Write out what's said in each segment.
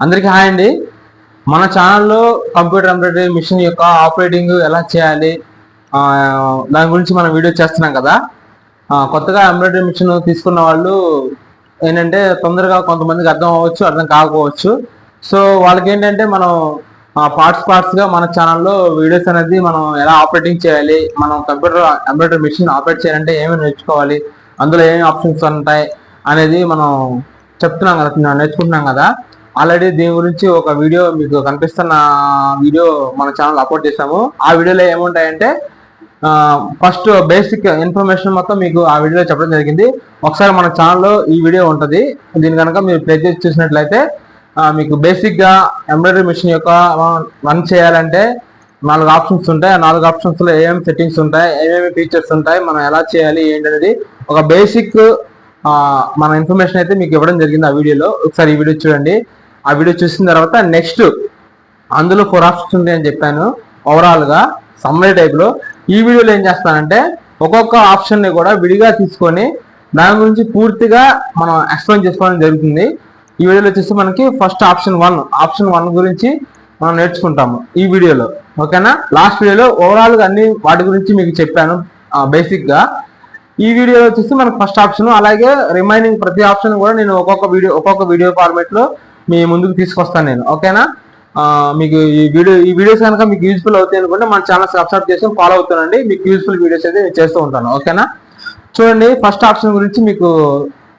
అందరికీ హాయ్ అండి. మన ఛానల్లో కంప్యూటర్ ఎంబ్రాయిడరీ మిషన్ యొక్క ఆపరేటింగ్ ఎలా చేయాలి దాని గురించి మనం వీడియో చేస్తున్నాం కదా. కొత్తగా ఎంబ్రాయిడరీ మిషన్ తీసుకున్న వాళ్ళు ఏంటంటే తొందరగా కొంతమందికి అర్థం అవ్వచ్చు అర్థం కాకపోవచ్చు. సో వాళ్ళకి ఏంటంటే మనం పార్ట్స్ పార్ట్స్గా మన ఛానల్లో వీడియోస్ అనేది మనం ఎలా ఆపరేటింగ్ చేయాలి మనం కంప్యూటర్ ఎంబ్రాయిడరీ మిషన్ ఆపరేట్ చేయాలంటే ఏమేమి నేర్చుకోవాలి అందులో ఏమేమి ఆప్షన్స్ ఉంటాయి అనేది మనం చెప్తున్నాం కదా నేర్చుకుంటున్నాం కదా. ఆల్రెడీ దీని గురించి ఒక వీడియో మీకు కనిపిస్తున్న వీడియో మన ఛానల్ అప్లోడ్ చేసాము ఆ వీడియోలో ఏముంటాయంటే ఫస్ట్ బేసిక్ ఇన్ఫర్మేషన్ మొత్తం మీకు ఆ వీడియోలో చెప్పడం జరిగింది. ఒకసారి మన ఛానల్లో ఈ వీడియో ఉంటుంది. దీని కనుక మీరు ప్లే చేసి చూసినట్లయితే మీకు బేసిక్గా ఎంబ్రాయిడరీ మిషన్ యొక్క రన్ చేయాలంటే నాలుగు ఆప్షన్స్ ఉంటాయి. ఆ నాలుగు ఆప్షన్స్లో ఏమేమి సెట్టింగ్స్ ఉంటాయి ఏమేమి ఫీచర్స్ ఉంటాయి మనం ఎలా చేయాలి ఏంటనేది ఒక బేసిక్ మన ఇన్ఫర్మేషన్ అయితే మీకు ఇవ్వడం జరిగింది ఆ వీడియోలో. ఒకసారి ఈ వీడియో చూడండి. ఆ వీడియో చూసిన తర్వాత నెక్స్ట్ అందులో ఫోర్ ఆప్షన్స్ అని చెప్పాను. ఓవరాల్గా సమ్మరీ టైప్లో ఈ వీడియోలో ఏం చేస్తానంటే ఒక్కొక్క ఆప్షన్ని కూడా విడిగా తీసుకొని దాని గురించి పూర్తిగా మనం ఎక్స్ప్లెయిన్ చేసుకోవడం జరుగుతుంది. ఈ వీడియోలో వచ్చేసి మనకి first option one option one గురించి మనం నేర్చుకుంటాము ఈ వీడియోలో. ఓకేనా లాస్ట్ వీడియోలో ఓవరాల్గా అన్ని వాటి గురించి మీకు చెప్పాను బేసిక్గా ఈ వీడియోలో వచ్చేసి మనకు ఫస్ట్ ఆప్షన్ అలాగే రిమైనింగ్ ప్రతి ఆప్షన్ కూడా నేను ఒక్కొక్క వీడియో ఒక్కొక్క వీడియో ఫార్మేట్లో మీ ముందుకు తీసుకొస్తాను నేను. ఓకేనా? మీకు ఈ వీడియో ఈ వీడియోస్ కనుక మీకు యూజ్ఫుల్ అవుతాయి అనుకుంటే మన ఛానల్ సబ్స్క్రైబ్ చేసి ఫాలో అవుతానండి మీకు యూజ్ఫుల్ వీడియోస్ అయితే నేను చేస్తూ ఉంటాను. ఓకేనా? చూడండి ఫస్ట్ ఆప్షన్ గురించి మీకు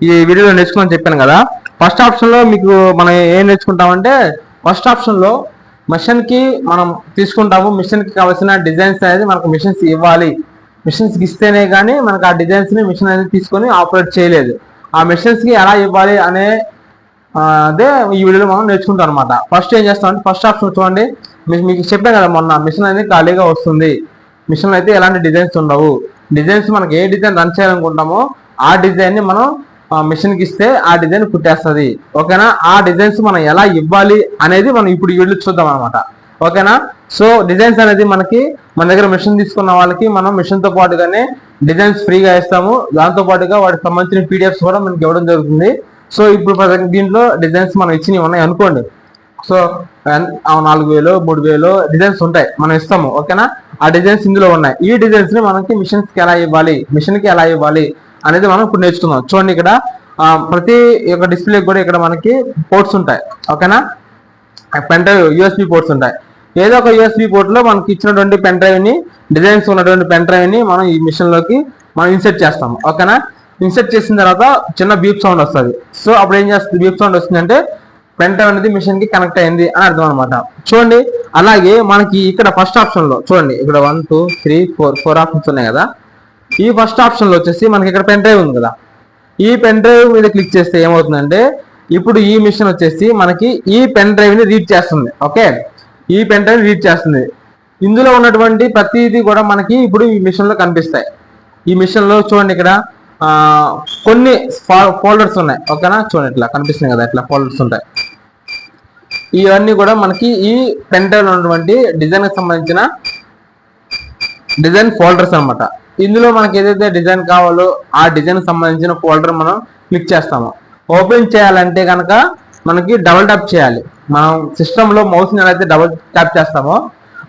ఈ వీడియోలో నేర్చుకోమని చెప్పాను కదా. ఫస్ట్ ఆప్షన్లో మీకు మనం ఏం నేర్చుకుంటామంటే ఫస్ట్ ఆప్షన్లో మిషన్కి మనం తీసుకుంటాము. మిషన్కి కావాల్సిన డిజైన్స్ అనేది మనకు మిషన్స్ ఇవ్వాలి. మిషన్స్కి ఇస్తేనే కానీ మనకు ఆ డిజైన్స్ని మిషన్ అనేది తీసుకొని ఆపరేట్ చేయలేదు. ఆ మిషన్స్కి ఎలా ఇవ్వాలి అనే అదే ఈ వీడియోలో మనం నేర్చుకుంటాం అనమాట ఫస్ట్ ఏం చేస్తామంటే ఫస్ట్ ఆప్షన్ చూడండి. మీకు మీకు చెప్పాను కదా మొన్న మిషన్ అనేది ఖాళీగా వస్తుంది. మిషన్ అయితే ఎలాంటి డిజైన్స్ ఉండవు. డిజైన్స్ మనకి ఏ డిజైన్ రన్ చేయాలనుకుంటామో ఆ డిజైన్ని మనం మిషన్కి ఇస్తే ఆ డిజైన్ కుట్టేస్తుంది ఓకేనా? ఆ డిజైన్స్ మనం ఎలా ఇవ్వాలి అనేది మనం ఇప్పుడు ఈ వీడియో చూద్దాం అనమాట ఓకేనా? సో డిజైన్స్ అనేది మనకి మన దగ్గర మిషన్ తీసుకున్న వాళ్ళకి మనం మిషన్తో పాటుగానే డిజైన్స్ ఫ్రీగా ఇస్తాము. దాంతో పాటుగా వాటికి సంబంధించిన పీడిఎఫ్స్ కూడా మనకి ఇవ్వడం జరుగుతుంది. సో ఇప్పుడు దీంట్లో డిజైన్స్ మనం ఇచ్చినవి ఉన్నాయి అనుకోండి. సో నాలుగు వేలు మూడు వేలు డిజైన్స్ ఉంటాయి. మనం ఇస్తాము ఓకేనా? ఆ డిజైన్స్ ఇందులో ఉన్నాయి. ఈ డిజైన్స్ని మనకి మిషన్స్కి ఎలా ఇవ్వాలి? మిషన్కి ఎలా ఇవ్వాలి అనేది మనం ఇప్పుడు నేర్చుకుందాం. చూడండి ఇక్కడ ప్రతి యొక్క డిస్ప్లే కూడా ఇక్కడ మనకి పోర్ట్స్ ఉంటాయి ఓకేనా? పెన్ డ్రైవ్ యూఎస్బి పోర్ట్స్ ఉంటాయి. ఏదో ఒక యూఎస్బి పోర్ట్లో మనకి ఇచ్చినటువంటి పెన్ డ్రైవ్ని డిజైన్స్ ఉన్నటువంటి పెన్ డ్రైవ్ని మనం ఈ మిషన్లోకి మనం ఇన్సెట్ చేస్తాము ఓకేనా? ఇన్సెర్ట్ చేసిన తర్వాత చిన్న బీప్ సౌండ్ వస్తుంది. సో అప్పుడు ఏం చేస్తుంది బీప్ సౌండ్ వస్తుందంటే పెన్ డ్రైవ్ అనేది మిషన్కి కనెక్ట్ అయింది అని అర్థం అనమాట చూడండి అలాగే మనకి ఇక్కడ ఫస్ట్ ఆప్షన్లో చూడండి ఇక్కడ one two three four four options ఉన్నాయి కదా. ఈ ఫస్ట్ ఆప్షన్లో వచ్చేసి మనకి ఇక్కడ పెన్ డ్రైవ్ ఉంది కదా. ఈ పెన్ డ్రైవ్ మీద క్లిక్ చేస్తే ఏమవుతుందంటే ఇప్పుడు ఈ మిషన్ వచ్చేసి మనకి ఈ పెన్ డ్రైవ్ని రీడ్ చేస్తుంది ఓకే ఈ పెన్ డ్రైవ్ రీడ్ చేస్తుంది. ఇందులో ఉన్నటువంటి ప్రతిదీ కూడా మనకి ఇప్పుడు ఈ మిషన్లో కనిపిస్తాయి. ఈ మిషన్లో చూడండి ఇక్కడ కొన్ని ఫోల్డర్స్ ఉన్నాయి. ఓకేనా? చూడండి ఇట్లా కనిపిస్తున్నాయి కదా ఇట్లా ఫోల్డర్స్ ఉంటాయి. ఇవన్నీ కూడా మనకి ఈ పెంటర్ ఉన్నటువంటి డిజైన్కి సంబంధించిన డిజైన్ ఫోల్డర్స్ అన్నమాట. ఇందులో మనకి ఏదైతే డిజైన్ కావాలో ఆ డిజైన్ సంబంధించిన ఫోల్డర్ మనం క్లిక్ చేస్తాము. ఓపెన్ చేయాలంటే కనుక మనకి డబుల్ ట్యాప్ చేయాలి. మనం సిస్టంలో మౌస్ని ఎలా అయితే డబుల్ ట్యాప్ చేస్తామో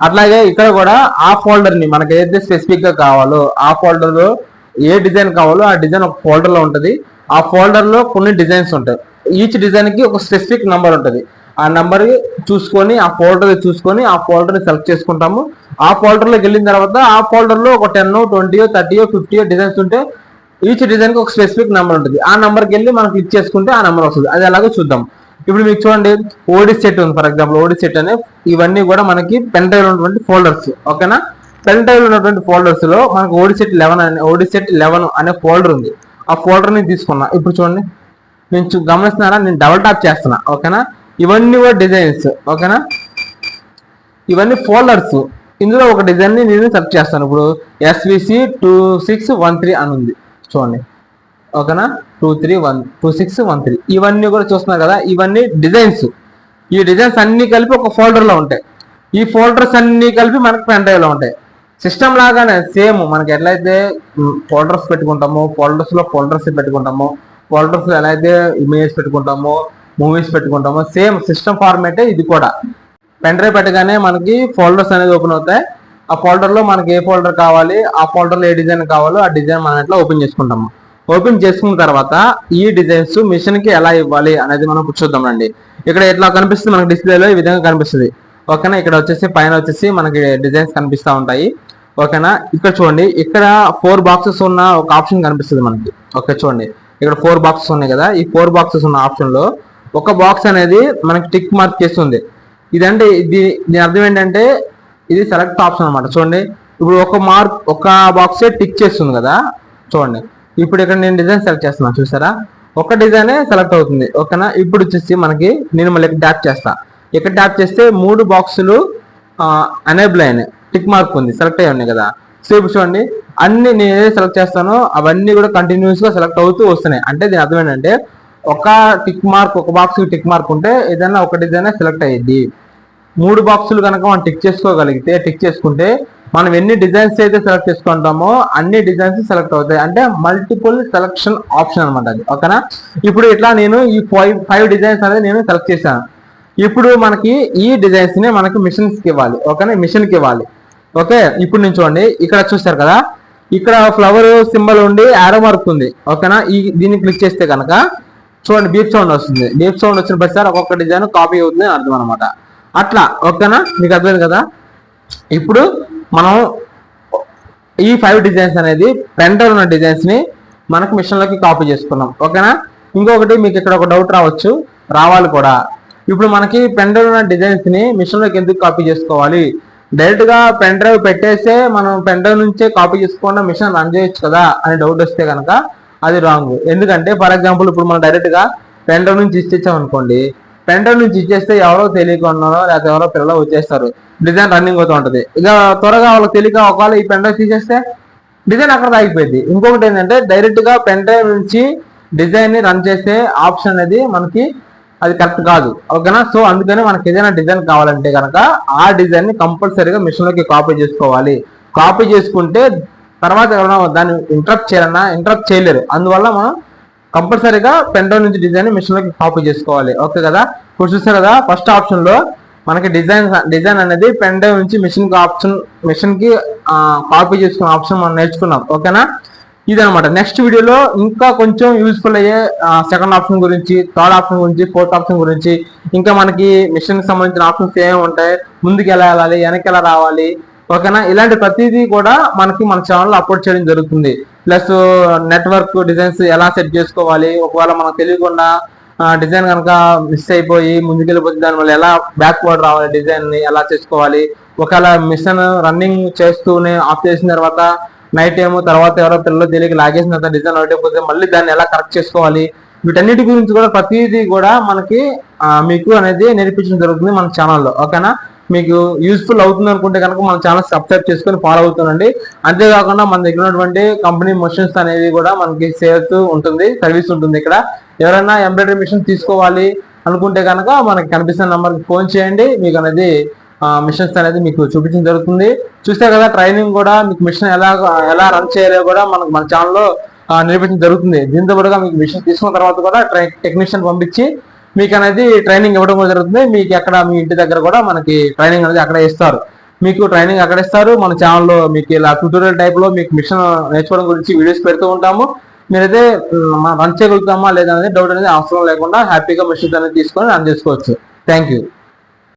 అట్లాగే ఇక్కడ కూడా ఆ ఫోల్డర్ని మనకి ఏదైతే స్పెసిఫిక్గా కావాలో ఆ ఫోల్డర్లో ఏ డిజైన్ కావాలో ఆ డిజైన్ ఒక ఫోల్డర్లో ఉంటుంది. ఆ ఫోల్డర్లో కొన్ని డిజైన్స్ ఉంటాయి. ఈచ్ డిజైన్కి ఒక స్పెసిఫిక్ నెంబర్ ఉంటుంది. ఆ నెంబర్ చూసుకొని ఆ ఫోల్డర్ చూసుకొని ఆ ఫోల్డర్ని సెలెక్ట్ చేసుకుంటాము. ఆ ఫోల్డర్లోకి వెళ్ళిన తర్వాత ఆ ఫోల్డర్లో ఒక టెన్ ట్వంటీయో థర్టీయో ఫిఫ్టీయో డిజైన్స్ ఉంటే ఈచ్ డిజైన్కి ఒక స్పెసిఫిక్ నెంబర్ ఉంటుంది. ఆ నెంబర్కి వెళ్ళి మనం క్లిక్ చేసుకుంటే ఆ నెంబర్ వస్తుంది. అది అలాగే చూద్దాం. ఇప్పుడు మీకు చూడండి ఓడి సెట్ ఉంది. ఫర్ ఎగ్జాంపుల్ ఓడి సెట్ అనే ఇవన్నీ కూడా మనకి పెన్ డ్రైవ్ ఉన్నటువంటి ఫోల్డర్స్ ఓకేనా? పెన్ డ్రైవ్ ఉన్నటువంటి ఫోల్డర్స్లో మనకు ఓడిసెట్ లెవెన్ అనే ఓడిసెట్ లెవెన్ అనే ఫోల్డర్ ఉంది. ఆ ఫోల్డర్ని తీసుకున్నా. ఇప్పుడు చూడండి. నేను గమనిస్తున్నారా? నేను డబల్ టాప్ చేస్తున్నా. ఓకేనా? ఇవన్నీ కూడా డిజైన్స్. ఓకేనా? ఇవన్నీ ఫోల్డర్స్. ఇందులో ఒక డిజైన్ని నేను సెర్చ్ చేస్తాను. ఇప్పుడు SVC two six one three అని ఉంది. చూడండి. ఓకేనా? Two three one two six one three ఇవన్నీ కూడా చూస్తున్నారు కదా? ఇవన్నీ డిజైన్స్. ఈ డిజైన్స్ అన్ని కలిపి ఒక ఫోల్డర్లో ఉంటాయి. ఈ ఫోల్డర్స్ అన్ని కలిపి మనకు పెన్ డ్రైవ్లో ఉంటాయి. సిస్టమ్ లాగానే సేమ్ మనకి ఎట్లయితే ఫోల్డర్స్ పెట్టుకుంటామో ఫోల్డర్స్లో ఫోల్డర్స్ పెట్టుకుంటామో ఫోల్డర్స్లో ఎలా అయితే ఇమేజెస్ పెట్టుకుంటామో మూవీస్ పెట్టుకుంటామో సేమ్ సిస్టమ్ ఫార్మేటే ఇది కూడా. పెన్ డ్రైవ్ పెట్టగానే మనకి ఫోల్డర్స్ అనేది ఓపెన్ అవుతాయి. ఆ ఫోల్డర్లో మనకి ఏ ఫోల్డర్ కావాలి ఆ ఫోల్డర్లో ఏ డిజైన్ కావాలో ఆ డిజైన్ మనం ఇట్లా ఓపెన్ చేసుకుంటాము. ఓపెన్ చేసుకున్న తర్వాత ఈ డిజైన్స్ మిషన్కి ఎలా ఇవ్వాలి అనేది మనం చూద్దాం అండి ఇక్కడ ఎట్లా కనిపిస్తుంది? మనకి డిస్ప్లేలో ఈ విధంగా కనిపిస్తుంది. ఓకేనా? ఇక్కడ వచ్చేసి పైన వచ్చేసి మనకి డిజైన్స్ కనిపిస్తా ఉంటాయి. ఓకేనా? ఇక్కడ చూడండి ఇక్కడ ఫోర్ బాక్సెస్ ఉన్న ఒక ఆప్షన్ కనిపిస్తుంది మనకి. ఓకే చూడండి. ఇక్కడ ఫోర్ బాక్సెస్ ఉన్నాయి కదా? ఈ ఫోర్ బాక్సెస్ ఉన్న ఆప్షన్లో ఒక బాక్స్ అనేది మనకి టిక్ మార్క్ చేస్తుంది. ఇదంటే దీని దీని అర్థం ఏంటంటే ఇది సెలెక్ట్ ఆప్షన్ అనమాట చూడండి. ఇప్పుడు ఒక మార్క్ ఒక బాక్సే టిక్ చేస్తుంది కదా? చూడండి. ఇప్పుడు ఇక్కడ నేను డిజైన్ సెలెక్ట్ చేస్తున్నాను చూసారా? ఒక డిజైనే సెలెక్ట్ అవుతుంది ఓకేనా? ఇప్పుడు వచ్చేసి మనకి నేను మళ్ళీ ట్యాప్ చేస్తా. ఇక్కడ ట్యాప్ చేస్తే మూడు బాక్సులు అనేబుల్ అయినాయి. టిక్ మార్క్ ఉంది సెలెక్ట్ అయ్యి ఉన్నాయి కదా. సో ఇప్పుడు చూడండి అన్ని నేను ఏదైతే సెలెక్ట్ చేస్తానో అవన్నీ కూడా కంటిన్యూస్గా సెలెక్ట్ అవుతూ వస్తున్నాయి. అంటే దీని అర్థం ఏంటంటే ఒక టిక్ మార్క్ ఒక బాక్స్ టిక్ మార్క్ ఉంటే ఏదైనా ఒక డిజైన్ సెలెక్ట్ అయ్యింది మూడు బాక్సులు కనుక మనం టిక్ చేసుకోగలిగితే టిక్ చేసుకుంటే మనం ఎన్ని డిజైన్స్ అయితే సెలెక్ట్ చేసుకుంటామో అన్ని డిజైన్స్ సెలెక్ట్ అవుతాయి. అంటే మల్టిపుల్ సెలక్షన్ ఆప్షన్ అనమాట అది. ఓకేనా? ఇప్పుడు ఇట్లా నేను ఈ ఫైవ్ ఫైవ్ డిజైన్స్ అనేది నేను సెలెక్ట్ చేశాను. ఇప్పుడు మనకి ఈ డిజైన్స్ని మనకి మిషన్స్కి ఇవ్వాలి. ఓకేనా? మిషన్కి ఇవ్వాలి. ఓకే ఇప్పుడు నుంచి చూడండి. ఇక్కడ చూస్తారు కదా? ఇక్కడ ఫ్లవర్ సింబల్ ఉండి యారో మార్క్ ఉంది. ఓకేనా ఈ దీన్ని క్లిక్ చేస్తే కనుక చూడండి బీప్ సౌండ్ వస్తుంది. బీప్ సౌండ్ వచ్చిన ప్రతిసారి ఒక్కొక్క డిజైన్ కాపీ అవుతుంది అర్థం అనమాట అట్లా ఓకేనా మీకు అర్థమైంది కదా? ఇప్పుడు మనం ఈ ఫైవ్ డిజైన్స్ అనేది ప్రింటర్ ఉన్న డిజైన్స్ని మనకు మిషన్లోకి కాపీ చేసుకున్నాం. ఓకేనా ఇంకొకటి మీకు ఇక్కడ ఒక డౌట్ రావచ్చు. రావాలి కూడా. ఇప్పుడు మనకి పెండర్ ఉన్న డిజైన్స్ని మిషన్లోకి ఎందుకు కాపీ చేసుకోవాలి? డైరెక్ట్గా పెన్ డ్రైవ్ పెట్టేస్తే మనం పెన్ డ్రైవ్ నుంచే కాపీ చేసుకోకుండా మిషన్ రన్ చేయొచ్చు కదా అని డౌట్ వస్తే కనుక అది రాంగ్. ఎందుకంటే ఫర్ ఎగ్జాంపుల్ ఇప్పుడు మనం డైరెక్ట్గా పెన్ డ్రైవ్ నుంచి ఇచ్చేసాం అనుకోండి పెన్ డ్రైవ్ నుంచి ఇచ్చేస్తే ఎవరో తెలియకున్నారో లేకపోతే ఎవరో పిల్లలు వచ్చేస్తారు. డిజైన్ రన్నింగ్ అవుతూ ఉంటుంది. ఇక త్వరగా వాళ్ళకి తెలియక ఒకవేళ ఈ పెన్ డ్రైవ్ తీసేస్తే డిజైన్ అక్కడ ఆగిపోయింది. ఇంకొకటి ఏంటంటే డైరెక్ట్గా పెన్ డ్రైవ్ నుంచి డిజైన్ని రన్ చేసే ఆప్షన్ అనేది మనకి అది కరెక్ట్ కాదు. ఓకేనా? సో అందుకని మనకి ఏదైనా డిజైన్ కావాలంటే కనుక ఆ డిజైన్ని కంపల్సరీగా మిషన్లోకి కాపీ చేసుకోవాలి. కాపీ చేసుకుంటే తర్వాత ఎవరైనా దాన్ని ఇంటరప్ట్ చేయాలన్నా ఇంటరప్ట్ చేయలేరు. అందువల్ల మనం కంపల్సరీగా పెండో నుంచి డిజైన్ మిషన్లోకి కాపీ చేసుకోవాలి. ఓకే కదా? ఇప్పుడు చూస్తారు కదా ఫస్ట్ ఆప్షన్లో మనకి డిజైన్ డిజైన్ అనేది పెన్ డ్రైవ్ నుంచి మిషన్ ఆప్షన్ మిషన్కి కాపీ చేసుకునే ఆప్షన్ మనం నేర్చుకున్నాం. ఓకేనా ఇదనమాట నెక్స్ట్ వీడియోలో ఇంకా కొంచెం యూస్ఫుల్ అయ్యే సెకండ్ ఆప్షన్ గురించి థర్డ్ ఆప్షన్ గురించి ఫోర్త్ ఆప్షన్ గురించి ఇంకా మనకి మిషన్కి సంబంధించిన ఆప్షన్స్ ఏమేమి ఉంటాయి ముందుకు ఎలా వెళ్ళాలి వెనక్కి ఎలా రావాలి ఓకేనా? ఇలాంటి ప్రతిదీ కూడా మనకి మన ఛానల్లో అప్లోడ్ చేయడం జరుగుతుంది. ప్లస్ నెట్వర్క్ డిజైన్స్ ఎలా సెట్ చేసుకోవాలి ఒకవేళ మనకు తెలియకుండా డిజైన్ కనుక మిస్ అయిపోయి ముందుకెళ్ళిపోతే దాని వల్ల ఎలా బ్యాక్వర్డ్ రావాలి డిజైన్ని ఎలా చేసుకోవాలి ఒకవేళ మిషన్ రన్నింగ్ చేస్తూనే ఆఫ్ చేసిన తర్వాత నైట్ ఏమో తర్వాత ఎవరో పిల్లలు తెలియక లాగేసిన తర్వాత డిజైన్ అవ్వకపోతే మళ్ళీ దాన్ని ఎలా కరెక్ట్ చేసుకోవాలి? వీటన్నిటి గురించి కూడా ప్రతిదీ కూడా మనకి మీకు అనేది నేర్పించడం జరుగుతుంది మన ఛానల్లో ఓకేనా మీకు యూస్ఫుల్ అవుతుంది అనుకుంటే కనుక మన ఛానల్ సబ్స్క్రైబ్ చేసుకొని ఫాలో అవుతుందండి అంతేకాకుండా మన దగ్గర ఉన్నటువంటి కంపెనీ మిషన్స్ అనేది కూడా మనకి సేల్స్ ఉంటుంది సర్వీస్ ఉంటుంది ఇక్కడ. ఎవరైనా ఎంబ్రాయిడరీ మిషన్ తీసుకోవాలి అనుకుంటే కనుక మనకి కనిపిస్తున్న నెంబర్కి ఫోన్ చేయండి. మీకు అనేది మిషన్స్ అనేది మీకు చూపించడం జరుగుతుంది. చూస్తే కదా ట్రైనింగ్ కూడా మీకు మిషన్ ఎలా ఎలా రన్ చేయాలో కూడా మనకు మన ఛానల్లో నేర్పించడం జరుగుతుంది. దీంతో పాటుగా మీకు మిషన్ తీసుకున్న తర్వాత కూడా టెక్నీషియన్ పంపించి మీకు అనేది ట్రైనింగ్ ఇవ్వడం కూడా జరుగుతుంది. మీకు ఎక్కడ మీ ఇంటి దగ్గర కూడా మనకి ట్రైనింగ్ అనేది అక్కడ ఇస్తారు. మీకు ట్రైనింగ్ అక్కడ ఇస్తారు. మన ఛానల్లో మీకు ఇలా ట్యూటోరియల్ టైప్లో మీకు మిషన్ నేర్చుకోవడం గురించి వీడియోస్ పెడుతూ ఉంటాము. మీరైతే రన్ చేయగలుగుతామా లేదా అనేది డౌట్ అనేది అవసరం లేకుండా హ్యాపీగా మిషన్ అనేది తీసుకొని రన్ చేసుకోవచ్చు. Thank you